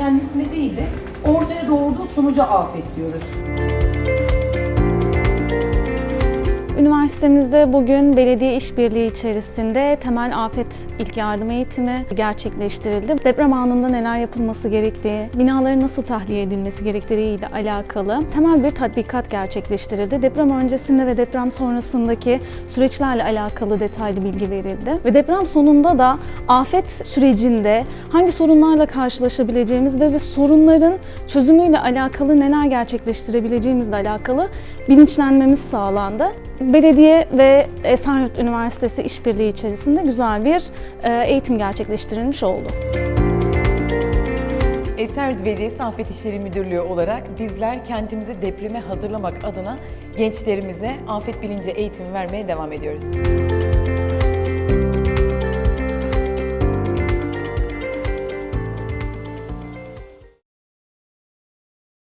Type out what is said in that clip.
kendisine değil de ortaya doğurduğu sonuca afet diyoruz. Üniversitemizde bugün belediye işbirliği içerisinde temel afet ilk yardım eğitimi gerçekleştirildi. Deprem anında neler yapılması gerektiği, binaların nasıl tahliye edilmesi gerektiği ile alakalı temel bir tatbikat gerçekleştirildi. Deprem öncesinde ve deprem sonrasındaki süreçlerle alakalı detaylı bilgi verildi. Ve deprem sonunda da afet sürecinde hangi sorunlarla karşılaşabileceğimiz ve sorunların çözümüyle alakalı neler gerçekleştirebileceğimizle alakalı bilinçlenmemiz sağlandı. Belediye ve Esenyurt Üniversitesi işbirliği içerisinde güzel bir e, eğitim gerçekleştirilmiş oldu. Esenyurt Belediyesi Afet İşleri Müdürlüğü olarak bizler kentimizi depreme hazırlamak adına gençlerimize afet bilinci eğitimi vermeye devam ediyoruz.